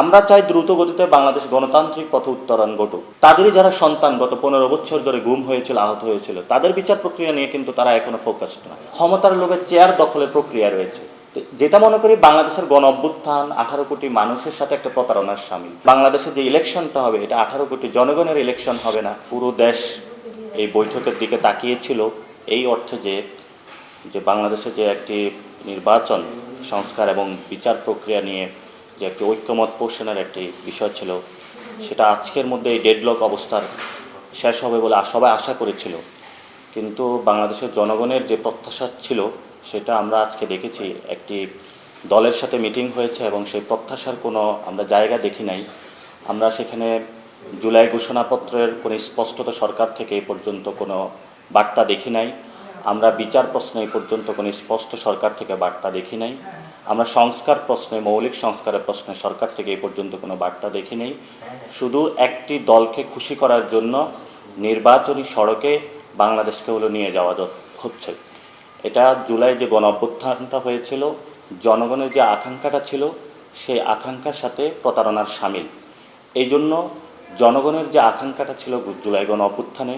আমরা চাই দ্রুত গতিতে বাংলাদেশ গণতান্ত্রিক পথ উত্তরণ ঘটুক। তাদেরই যারা সন্তান, গত পনেরো বছর ধরে গুম হয়েছিল, আহত হয়েছিল, তাদের বিচার প্রক্রিয়া নিয়ে কিন্তু তারা এখনও ফোকাসড নয়। ক্ষমতার লোভে চেয়ার দখলের প্রক্রিয়া রয়েছে। যেটা মনে করি বাংলাদেশের গণ অভ্যুত্থান, আঠারো কোটি মানুষের সাথে একটা প্রতারণার সামিল। বাংলাদেশে যে ইলেকশনটা হবে, এটা আঠারো কোটি জনগণের ইলেকশন হবে না। পুরো দেশ এই বৈঠকের দিকে তাকিয়েছিল। এই অর্থে যে যে বাংলাদেশে যে একটি নির্বাচন, সংস্কার এবং বিচার প্রক্রিয়া নিয়ে যে একটি ঐক্যমত পোষণের একটি বিষয় ছিল, সেটা আজকের মধ্যে এই ডেডলক অবস্থার শেষ হবে বলে সবাই আশা করেছিল। কিন্তু বাংলাদেশের জনগণের যে প্রত্যাশা ছিল, সেটা আমরা আজকে দেখেছি। একটি দলের সাথে মিটিং হয়েছে এবং সেই প্রত্যাশার কোনো আমরা জায়গা দেখি নাই। আমরা সেখানে জুলাই ঘোষণাপত্রের কোনো স্পষ্টতা সরকার থেকে এই পর্যন্ত কোনো বার্তা দেখি নাই। আমরা বিচার প্রশ্নে এই পর্যন্ত কোনো স্পষ্ট সরকার থেকে বার্তা দেখি নাই। আমরা সংস্কার প্রশ্নে, মৌলিক সংস্কারের প্রশ্নে সরকার থেকে এই পর্যন্ত কোনো বার্তা দেখি নেই। শুধু একটি দলকে খুশি করার জন্য নির্বাচনী সড়কে বাংলাদেশকে হলো নিয়ে যাওয়া হচ্ছে। এটা জুলাই যে গণ অভ্যুত্থানটা হয়েছিল, জনগণের যে আকাঙ্ক্ষাটা ছিল, সেই আকাঙ্ক্ষার সাথে প্রতারণার সামিল। এই জন্য জনগণের যে আকাঙ্ক্ষাটা ছিল জুলাই গণ অভ্যুত্থানে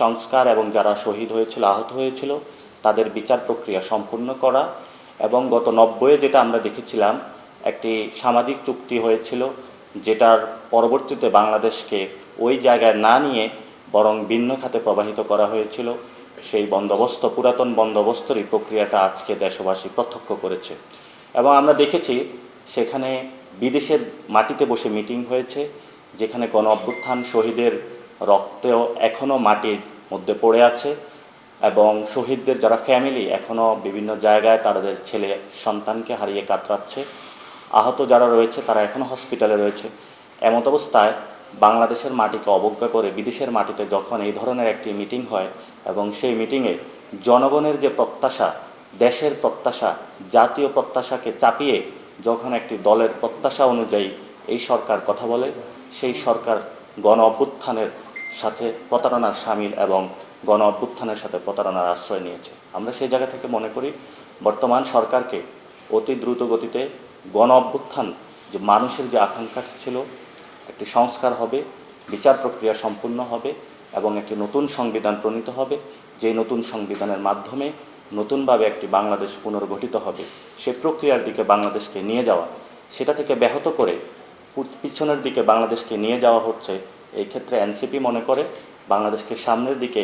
সংস্কার এবং যারা শহীদ হয়েছিল, আহত হয়েছিল, তাদের বিচার প্রক্রিয়া সম্পূর্ণ করা এবং গত নব্বইয়ে যেটা আমরা দেখেছিলাম, একটি সামাজিক চুক্তি হয়েছিল যেটার পরবর্তীতে বাংলাদেশকে ওই জায়গায় না নিয়ে বরং ভিন্ন খাতে প্রবাহিত করা হয়েছিল। সেই বন্দোবস্ত, পুরাতন বন্দোবস্তরই প্রক্রিয়াটা আজকে দেশবাসী প্রত্যক্ষ করেছে। এবং আমরা দেখেছি সেখানে বিদেশের মাটিতে বসে মিটিং হয়েছে, যেখানে গণ অভ্যুত্থান শহীদের রক্তেও এখনও মাটির মধ্যে পড়ে আছে। এবং শহীদদের যারা ফ্যামিলি এখনও বিভিন্ন জায়গায় তাদের ছেলে সন্তানকে হারিয়ে কাতরাচ্ছে। আহত যারা রয়েছে, তারা এখনও হসপিটালে রয়েছে। এমত অবস্থায় বাংলাদেশের মাটিকে অবজ্ঞা করে বিদেশের মাটিতে যখন এই ধরনের একটি মিটিং হয় এবং সেই মিটিংয়ে জনগণের যে প্রত্যাশা, দেশের প্রত্যাশা, জাতীয় প্রত্যাশাকে চাপিয়ে যখন একটি দলের প্রত্যাশা অনুযায়ী এই সরকার কথা বলে, সেই সরকার গণ অভ্যুত্থানের সাথে প্রতারণার সামিল এবং গণ অভ্যুত্থানের সাথে প্রতারণার আশ্রয় নিয়েছে। আমরা সেই জায়গা থেকে মনে করি, বর্তমান সরকারকে অতি দ্রুত গতিতে গণ অভ্যুত্থান যে মানুষের যে আকাঙ্ক্ষা ছিল, একটি সংস্কার হবে, বিচার প্রক্রিয়া সম্পূর্ণ হবে এবং একটি নতুন সংবিধান প্রণীত হবে যে নতুন সংবিধানের মাধ্যমে নতুনভাবে একটি বাংলাদেশ পুনর্গঠিত হবে। সে প্রক্রিয়ার দিকে বাংলাদেশকে নিয়ে যাওয়া, সেটা থেকে ব্যাহত করে পিছনের দিকে বাংলাদেশকে নিয়ে যাওয়া হচ্ছে। এই ক্ষেত্রে এনসিপি মনে করে, বাংলাদেশকে সামনের দিকে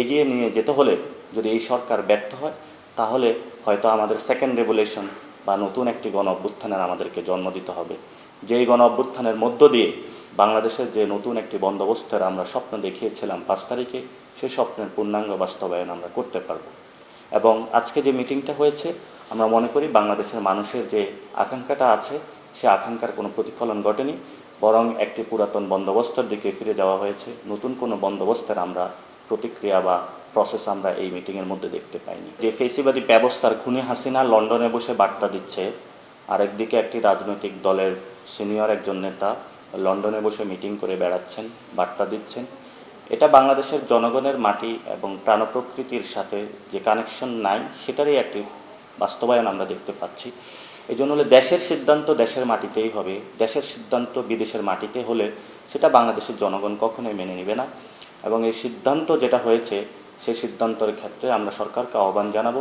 এগিয়ে নিয়ে যেতে হলে যদি এই সরকার ব্যর্থ হয়, তাহলে হয়তো আমাদের সেকেন্ড রেভুলেশন বা নতুন একটি গণ অভ্যুত্থানের আমাদেরকে জন্ম দিতে হবে। যেই গণ অভ্যুত্থানের মধ্য দিয়ে বাংলাদেশের যে নতুন একটি বন্দোবস্তের আমরা স্বপ্ন দেখিয়েছিলাম পাঁচ তারিখে সেই স্বপ্নের পূর্ণাঙ্গ বাস্তবায়ন আমরা করতে পারব। এবং আজকে যে মিটিংটা হয়েছে, আমরা মনে করি বাংলাদেশের মানুষের যে আকাঙ্ক্ষাটা আছে, সে আকাঙ্ক্ষার কোনো প্রতিফলন ঘটেনি। বরং একটি পুরাতন বন্দোবস্তের দিকে ফিরে যাওয়া হয়েছে। নতুন কোনো বন্দোবস্তের আমরা প্রতিক্রিয়া বা প্রসেস আমরা এই মিটিংয়ের মধ্যে দেখতে পাইনি। যে ফেসিবাদী ব্যবস্থার খুনি হাসিনা লন্ডনে বসে বার্তা দিচ্ছে, আরেকদিকে একটি রাজনৈতিক দলের সিনিয়র একজন নেতা লন্ডনে বসে মিটিং করে বেড়াচ্ছেন, বার্তা দিচ্ছেন। এটা বাংলাদেশের জনগণের মাটি এবং প্রাণপ্রকৃতির সাথে যে কানেকশন নাই, সেটারই একটি বাস্তবায়ন আমরা দেখতে পাচ্ছি। এই জন্য হলে দেশের সিদ্ধান্ত দেশের মাটিতেই হবে। দেশের সিদ্ধান্ত বিদেশের মাটিতে হলে সেটা বাংলাদেশের জনগণ কখনোই মেনে নেবে না। এবং এই সিদ্ধান্ত যেটা হয়েছে, সেই সিদ্ধান্তের ক্ষেত্রে আমরা সরকারকে আহ্বান জানাব,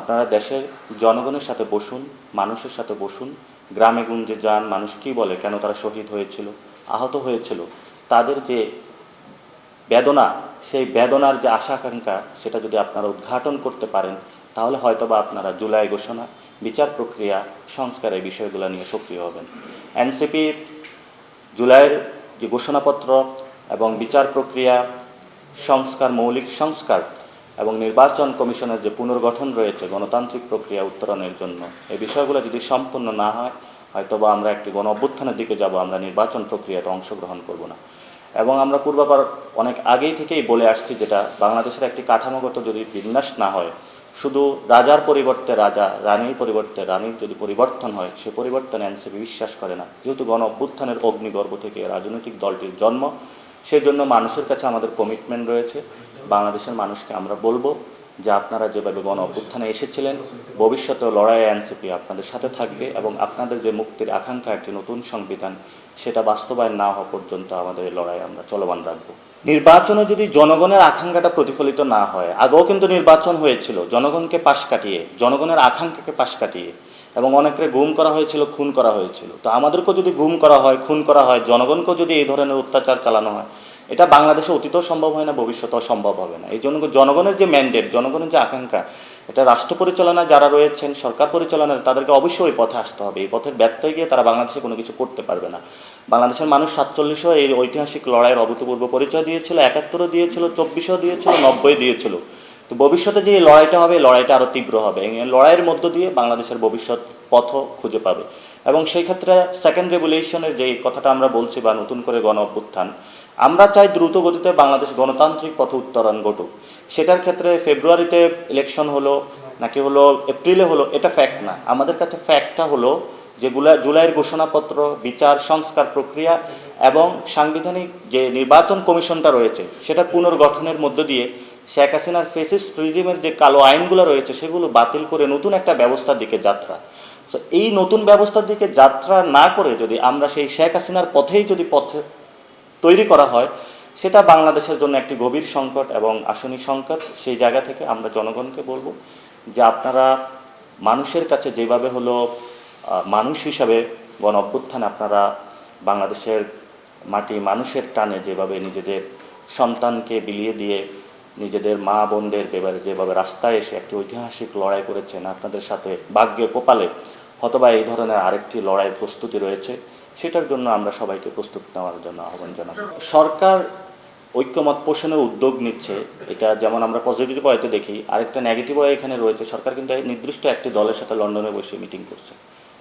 আপনারা দেশের জনগণের সাথে বসুন, মানুষের সাথে বসুন, গ্রামে গুঞ্জে যান, মানুষ কী বলে, কেন তারা শহীদ হয়েছিল, আহত হয়েছিল, তাদের যে বেদনা, সেই বেদনার যে আশা আকাঙ্ক্ষা সেটা যদি আপনারা উদ্ঘাটন করতে পারেন, তাহলে হয়তোবা আপনারা জুলাই ঘোষণা, বিচার প্রক্রিয়া, সংস্কার এই বিষয়গুলো নিয়ে সক্রিয় হবেন। এনসিপি জুলাইয়ের যে ঘোষণাপত্র এবং বিচার প্রক্রিয়া সংস্কার, মৌলিক সংস্কার এবং নির্বাচন কমিশনের যে পুনর্গঠন রয়েছে, গণতান্ত্রিক প্রক্রিয়া উত্তরণের জন্য, এই বিষয়গুলো যদি সম্পূর্ণ না হয় হয়তোবা আমরা একটি গণ অভ্যুত্থানের দিকে যাব, আমরা নির্বাচন প্রক্রিয়াতে অংশগ্রহণ করব না। এবং আমরা পূর্বাপর অনেক আগেই থেকেই বলে আসছি যেটা, বাংলাদেশের একটি কাঠামোগত যদি বিন্যাস না হয়, শুধু রাজার পরিবর্তে রাজা, রানীর পরিবর্তে রানীর যদি পরিবর্তন হয়, সে পরিবর্তনে এনসিপি বিশ্বাস করে না। যেহেতু গণ অভ্যুত্থানের অগ্নিগর্ভ থেকে রাজনৈতিক দলটির জন্ম সেজন্য মানুষের কাছে আমাদের কমিটমেন্ট রয়েছে। বাংলাদেশের মানুষকে আমরা বলব যে আপনারা যেভাবে গণ অভ্যুত্থানে এসেছিলেন ভবিষ্যতে লড়াই এনসিপি আপনাদের সাথে থাকবে এবং আপনাদের যে মুক্তির আকাঙ্ক্ষা, একটি নতুন সংবিধান, সেটা বাস্তবায়ন না হওয়া পর্যন্ত আমাদের এই লড়াই আমরা চলমান রাখব। নির্বাচনে যদি জনগণের আকাঙ্ক্ষাটা প্রতিফলিত না হয়, আগেও কিন্তু নির্বাচন হয়েছিল, জনগণকে পাশ কাটিয়ে, জনগণের আকাঙ্ক্ষাকে পাশ কাটিয়ে এবং অনেককে গুম করা হয়েছিল, খুন করা হয়েছিল। তো আমাদেরকেও যদি গুম করা হয়, খুন করা হয়, জনগণকেও যদি এই ধরনের অত্যাচার চালানো হয়, এটা বাংলাদেশে অতীতও সম্ভব হয় না, ভবিষ্যতেও সম্ভব হবে না। এই জন্য জনগণের যে ম্যান্ডেট জনগণের যে আকাঙ্ক্ষা, এটা রাষ্ট্র পরিচালনা যারা রয়েছেন, সরকার পরিচালনার তাদেরকে অবশ্যই ওই পথে আসতে হবে। এই পথের ব্যর্থ গিয়ে তারা বাংলাদেশে কোনো কিছু করতে পারবে না। বাংলাদেশের মানুষ সাতচল্লিশও এই ঐতিহাসিক লড়াইয়ের অভূতপূর্ব পরিচয় দিয়েছিল, একাত্তরও দিয়েছিল, চব্বিশও দিয়েছিল, নব্বই দিয়েছিল। তো ভবিষ্যতে যে লড়াইটা হবে, লড়াইটা আরও তীব্র হবে। লড়াইয়ের মধ্য দিয়ে বাংলাদেশের ভবিষ্যৎ পথ খুঁজে পাবে। এবং সেই ক্ষেত্রে সেকেন্ড রেগুলেশনের যে কথাটা আমরা বলছি বা নতুন করে গণ অভ্যুত্থান, আমরা চাই দ্রুত গতিতে বাংলাদেশ গণতান্ত্রিক পথ উত্তরণ ঘটুক। সেটার ক্ষেত্রে ফেব্রুয়ারিতে ইলেকশন হলো, নাকি হলো এপ্রিলে হলো, এটা ফ্যাক্ট না। আমাদের কাছে ফ্যাক্টটা হলো যেগুলা জুলাইয়ের ঘোষণাপত্র, বিচার, সংস্কার প্রক্রিয়া এবং সাংবিধানিক যে নির্বাচন কমিশনটা রয়েছে, সেটা পুনর্গঠনের মধ্য দিয়ে শেখ হাসিনার ফেসিস্ট রিজিমের যে কালো আইনগুলো রয়েছে সেগুলো বাতিল করে নতুন একটা ব্যবস্থার দিকে যাত্রা। So, এই নতুন ব্যবস্থার দিকে যাত্রা না করে যদি আমরা সেই শেখ হাসিনার পথেই যদি পথে তৈরি করা হয় সেটা বাংলাদেশের জন্য একটি গভীর সংকট এবং আসনী সংকট। সেই জায়গা থেকে আমরা জনগণকে বলব যে আপনারা মানুষের কাছে যেভাবে হলো মানুষ হিসাবে গণ অভ্যুত্থানে আপনারা বাংলাদেশের মাটি মানুষের টানে যেভাবে নিজেদের সন্তানকে বিলিয়ে দিয়ে নিজেদের মা বোনদের যেভাবে যেভাবে রাস্তায় এসে একটি ঐতিহাসিক লড়াই করেছেন, আপনাদের সাথে ভাগ্যে কপালে হতবা এই ধরনের আরেকটি লড়াই প্রস্তুতি রয়েছে, সেটার জন্য আমরা সবাইকে প্রস্তুত নেওয়ার জন্য আহ্বান জানাব। সরকার ঐক্যমত পোষণের উদ্যোগ নিচ্ছে, এটা যেমন আমরা পজিটিভ ওয়েতে দেখি, আরেকটা নেগেটিভ ওয়ে এখানে রয়েছে, সরকার কিন্তু নির্দিষ্ট একটি দলের সাথে লন্ডনে বসে মিটিং করছে।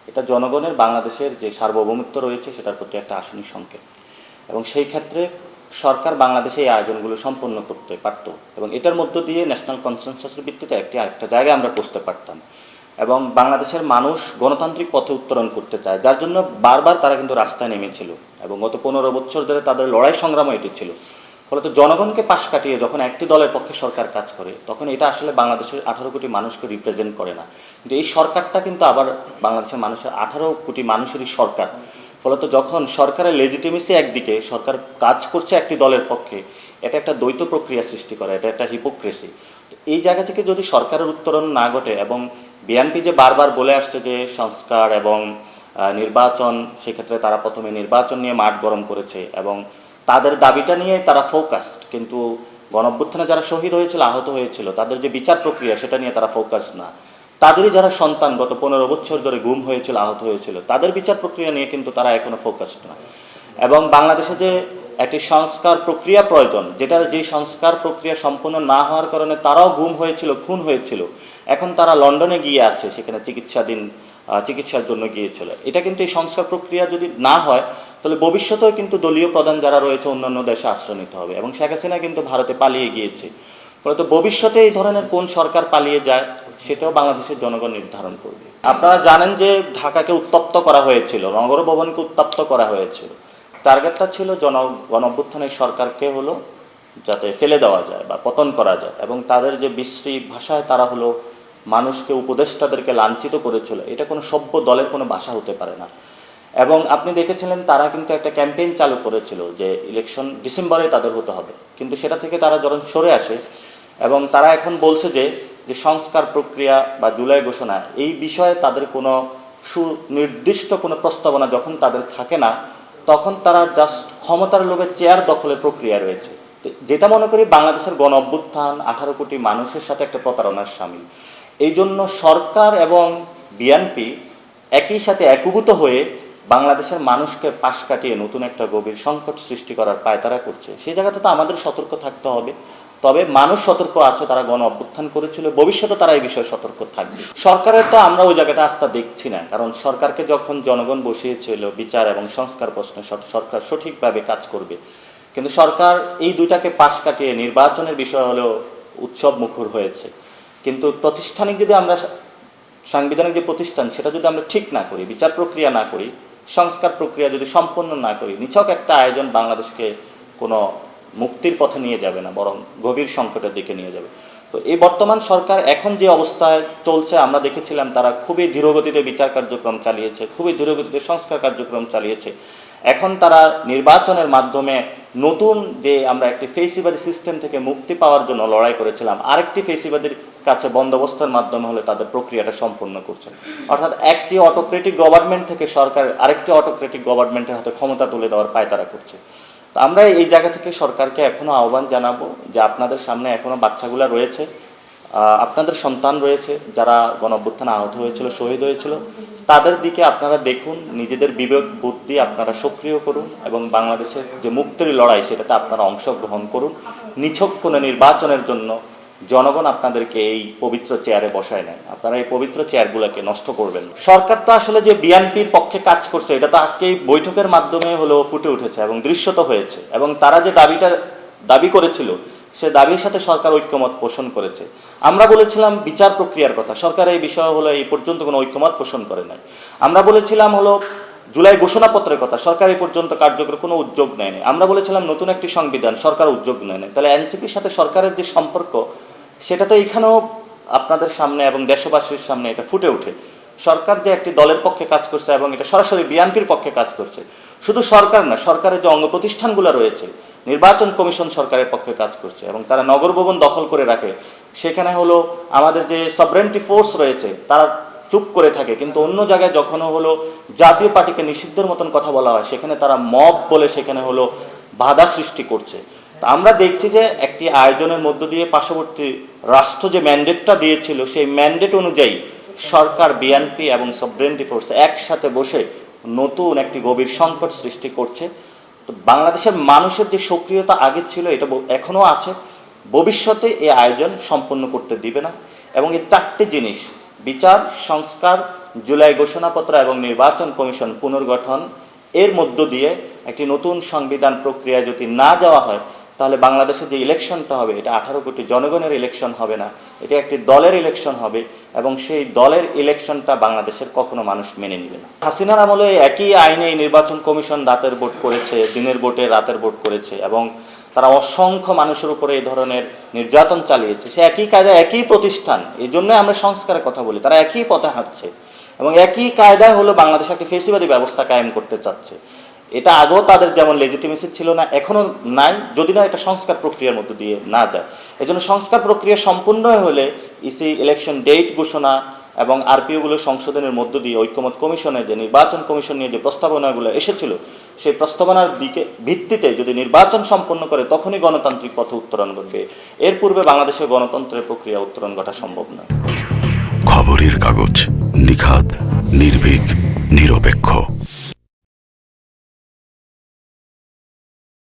এটা জনগণের বাংলাদেশের যে সার্বভৌমত্ব রয়েছে, সেটার প্রতি একটা আসনী সংকেত। এবং সেই ক্ষেত্রে সরকার বাংলাদেশে এই আয়োজনগুলো সম্পন্ন করতে পারত এবং এটার মধ্য দিয়ে ন্যাশনাল কনসেনসাসের ভিত্তিতে একটি আরেকটা জায়গায় আমরা পৌঁছতে পারতাম। এবং বাংলাদেশের মানুষ গণতান্ত্রিক পথে উত্তরণ করতে চায়, যার জন্য বারবার তারা কিন্তু রাস্তায় নেমেছিল এবং গত পনেরো বছর ধরে তাদের লড়াই সংগ্রামও এটি ছিল। ফলত জনগণকে পাশ কাটিয়ে যখন একটি দলের পক্ষে সরকার কাজ করে, তখন এটা আসলে বাংলাদেশের আঠারো কোটি মানুষকে রিপ্রেজেন্ট করে না। কিন্তু এই সরকারটা কিন্তু আবার বাংলাদেশের মানুষের আঠারো কোটি মানুষেরই সরকার। ফলত যখন সরকারের লেজিটিমেসি একদিকে, সরকার কাজ করছে একটি দলের পক্ষে, এটা একটা দ্বৈত প্রক্রিয়া সৃষ্টি করে, এটা একটা হিপোক্রেসি এই জায়গা থেকে যদি সরকারের উত্তরণ না ঘটে এবং বিএনপি যে বারবার বলে আসছে যে সংস্কার এবং নির্বাচন, সেক্ষেত্রে তারা প্রথমে নির্বাচন নিয়ে মাঠ গরম করেছে এবং তাদের দাবিটা নিয়ে তারা ফোকাসড কিন্তু গণঅভ্যুত্থানে যারা শহীদ হয়েছিল, আহত হয়েছিল, তাদের যে বিচার প্রক্রিয়া, সেটা নিয়ে তারা ফোকাস না। তাদেরই যারা সন্তান গত পনেরো বছর ধরে গুম হয়েছিল, আহত হয়েছিল, তাদের বিচার প্রক্রিয়া নিয়ে কিন্তু তারা এখনও ফোকাসড না। এবং বাংলাদেশে যে একটি সংস্কার প্রক্রিয়া প্রয়োজন, যেটার যে সংস্কার প্রক্রিয়া সম্পূর্ণ না হওয়ার কারণে তারাও গুম হয়েছিল, খুন হয়েছিল, এখন তারা লন্ডনে গিয়ে আছে, সেখানে চিকিৎসাধীন চিকিৎসার জন্য গিয়েছিল। এটা কিন্তু এই সংস্কার প্রক্রিয়া যদি না হয়, তাহলে ভবিষ্যতেও কিন্তু দলীয় প্রধান যারা রয়েছে অন্যান্য দেশে আশ্রয় নিতে হবে। এবং শেখ হাসিনা কিন্তু ভারতে পালিয়ে গিয়েছে। ফলত ভবিষ্যতে এই ধরনের কোন সরকার পালিয়ে যায় সেটাও বাংলাদেশের জনগণ নির্ধারণ করবে। আপনারা জানেন যে ঢাকাকে উত্তপ্ত করা হয়েছিল নগর ভবনকে উত্তপ্ত করা হয়েছিল। টার্গেটটা ছিল জন গণ অভ্যুত্থানের সরকারকে হলো যাতে ফেলে দেওয়া যায় বা পতন করা যায় এবং তাদের যে বিশ্রী ভাষায় তারা হলো মানুষকে, উপদেষ্টাদেরকে লাঞ্ছিত করেছিল, এটা কোনো সভ্য দলের কোনো ভাষা হতে পারে না। এবং আপনি দেখেছিলেন তারা কিন্তু একটা ক্যাম্পেইন চালু করেছিল যে ইলেকশন ডিসেম্বরে তাদের হতে হবে। কিন্তু সেটা থেকে তারা যখন সরে আসে এবং তারা এখন বলছে যে যে সংস্কার প্রক্রিয়া বা জুলাই ঘোষণা, এই বিষয়ে তাদের কোনো সুনির্দিষ্ট কোনো প্রস্তাবনা যখন তাদের থাকে না, তখন তারা জাস্ট ক্ষমতার লোভে চেয়ার দখলের প্রক্রিয়া রয়েছে। যেটা মনে করি বাংলাদেশের গণ অভ্যুত্থান, আঠারো কোটি মানুষের সাথে একটা প্রতারণার সামিল। এই জন্য সরকার এবং বিএনপি একই সাথে একীভূত হয়ে বাংলাদেশের মানুষকে পাশ কাটিয়ে নতুন একটা গভীর সংকট সৃষ্টি করার পায়তারা করছে। সেই জায়গাতে তো আমাদের সতর্ক থাকতে হবে। তবে মানুষ সতর্ক আছে, তারা গণ অভ্যুত্থান করেছিল, ভবিষ্যতে তারা এই বিষয়ে সতর্ক থাকবে। সরকারের তো আমরা ওই জায়গাটা আস্থা দেখছি না, কারণ সরকারকে যখন জনগণ বসিয়েছিল বিচার এবং সংস্কার প্রশ্নে সর- সরকার সঠিকভাবে কাজ করবে। কিন্তু সরকার এই দুইটাকে পাশ কাটিয়ে নির্বাচনের বিষয় হলেও উৎসব মুখর হয়েছে। কিন্তু প্রতিষ্ঠানিক যদি আমরা সাংবিধানিক যে প্রতিষ্ঠান, সেটা যদি আমরা ঠিক না করি, বিচার প্রক্রিয়া না করি, সংস্কার প্রক্রিয়া যদি সম্পন্ন না করি, নিছক একটা আয়োজন বাংলাদেশকে কোনো মুক্তির পথে নিয়ে যাবে না, বরং গভীর সংকটের দিকে নিয়ে যাবে। তো এই বর্তমান সরকার এখন যে অবস্থায় চলছে, আমরা দেখেছিলাম তারা খুবই ধীরগতিতে বিচার কার্যক্রম চালিয়েছে, খুবই ধীরগতিতে সংস্কার কার্যক্রম চালিয়েছে। এখন তারা নির্বাচনের মাধ্যমে নতুন যে আমরা একটি ফেসিবাদী সিস্টেম থেকে মুক্তি পাওয়ার জন্য লড়াই করেছিলাম, আরেকটি ফেসিবাদীর কাছে বন্দোবস্তের মাধ্যমে হলে তাদের প্রক্রিয়াটা সম্পূর্ণ করছে অর্থাৎ একটি অটোক্রেটিক গভর্নমেন্ট থেকে সরকার আরেকটি অটোক্রেটিক গভর্নমেন্টের হাতে ক্ষমতা তুলে দেওয়ার পায়তারা করছে। তো আমরা এই জায়গা থেকে সরকারকে এখনও আহ্বান জানাব যে আপনাদের সামনে এখনও বাচ্চাগুলো রয়েছে আপনাদের সন্তান রয়েছে, যারা গণঅভ্যুত্থানে আহত হয়েছিল, শহীদ হয়েছিল, তাদের দিকে আপনারা দেখুন, নিজেদের বিবেক, বুদ্ধি আপনারা সক্রিয় করুন এবং বাংলাদেশের যে মুক্তির লড়াই, সেটাতে আপনারা অংশগ্রহণ করুন। নিছক কোনো নির্বাচনের জন্য জনগণ আপনাদেরকে এই পবিত্র চেয়ারে বসায় নেয়। আপনারা এই পবিত্র চেয়ারগুলোকে নষ্ট করবেন সরকার তো আসলে যে বিএনপির পক্ষে কাজ করছে, এটা তো আজকে এই বৈঠকের মাধ্যমে হলো ফুটে উঠেছে এবং দৃশ্যত হয়েছে। এবং তারা যে দাবিটা, দাবি করেছিল, সে দাবির সাথে সরকার ঐক্যমত পোষণ করেছে। আমরা বলেছিলাম বিচার প্রক্রিয়ার কথা, সরকার এই বিষয়ে হলো এই পর্যন্ত কোনো ঐক্যমত পোষণ করে নাই। আমরা বলেছিলাম হলো জুলাই ঘোষণাপত্রের কথা, সরকার এই পর্যন্ত কার্যকর কোনো উদ্যোগ নেয়নি। আমরা বলেছিলাম নতুন একটি সংবিধান, সরকার উদ্যোগ নেয়নি তাহলে এনসিপির সাথে সরকারের যে সম্পর্ক সেটা তো এখানেও আপনাদের সামনে এবং দেশবাসীর সামনে এটা ফুটে ওঠে। সরকার যে একটি দলের পক্ষে কাজ করছে এবং এটা সরাসরি বিএনপির পক্ষে কাজ করছে, শুধু সরকার না, সরকারের যে অঙ্গ প্রতিষ্ঠানগুলো রয়েছে, নির্বাচন কমিশন সরকারের পক্ষে কাজ করছে এবং তারা নগর ভবন দখল করে রাখে, সেখানে হলো আমাদের যে সবরেন্টি ফোর্স রয়েছে, তারা চুপ করে থাকে। কিন্তু অন্য জায়গায় যখনও হলো জাতীয় পার্টিকে নিষিদ্ধের মতন কথা বলা হয়, সেখানে তারা মব বলে সেখানে হলো বাধা সৃষ্টি করছে। তা আমরা দেখছি যে একটি আয়োজনের মধ্য দিয়ে পার্শ্ববর্তী রাষ্ট্র যে ম্যান্ডেটটা দিয়েছিল, সেই ম্যান্ডেট অনুযায়ী সরকার বিএনপি এবং সবরেন্টি ফোর্স একসাথে বসে নতুন একটি গভীর সংকট সৃষ্টি করছে। তো বাংলাদেশের মানুষের যে সক্রিয়তা আগে ছিল, এটা এখনও আছে। ভবিষ্যতে এই আয়োজন সম্পন্ন করতে দিবে না। এবং এই চারটি জিনিস, বিচার, সংস্কার, জুলাই ঘোষণাপত্র এবং নির্বাচন কমিশন পুনর্গঠন, এর মধ্য দিয়ে একটি নতুন সংবিধান প্রক্রিয়া যদি না যাওয়া হয় তাহলে বাংলাদেশে যে ইলেকশনটা হবে, এটা আঠারো কোটি জনগণের ইলেকশন হবে না। এটা একটি দলের ইলেকশন হবে এবং সেই দলের ইলেকশনটা বাংলাদেশের কখনো মানুষ মেনে নেবে না। হাসিনার আমলে একই আইনে নির্বাচন কমিশন রাতের ভোট করেছে, দিনের ভোটে রাতের ভোট করেছে এবং তারা অসংখ্য মানুষের উপরে এই ধরনের নির্যাতন চালিয়েছে। সে একই কায়দায় একই প্রতিষ্ঠান, এই জন্যই আমরা সংস্কারের কথা বলি, তারা একই পথে হাঁটছে এবং একই কায়দায় হলো বাংলাদেশে একটি ফেসিবাদী ব্যবস্থা কায়েম করতে চাচ্ছে। এটা আগেও তাদের যেমন লেজিটিমেসি ছিল না, এখনও নাই, যদি না, এটা সংস্কার প্রক্রিয়ার মধ্য দিয়ে না যায়। এজন্য সংস্কার প্রক্রিয়া সম্পূর্ণ হলে ইসি ইলেকশন ডেট ঘোষণা এবং আরপিওগুলো সংশোধনের মধ্য দিয়ে ঐক্যমত কমিশনে যে নির্বাচন কমিশন নিয়ে যে প্রস্তাবনাগুলো এসেছিল, সেই প্রস্তাবনার দিকে ভিত্তিতে যদি নির্বাচন সম্পন্ন করে, তখনই গণতান্ত্রিক পথে উত্তরণ ঘটবে। এর পূর্বে বাংলাদেশের গণতন্ত্রের প্রক্রিয়া উত্তরণ ঘটা সম্ভব নয় খবরের কাগজ নিখাদ, নির্ভীক, নিরপেক্ষ।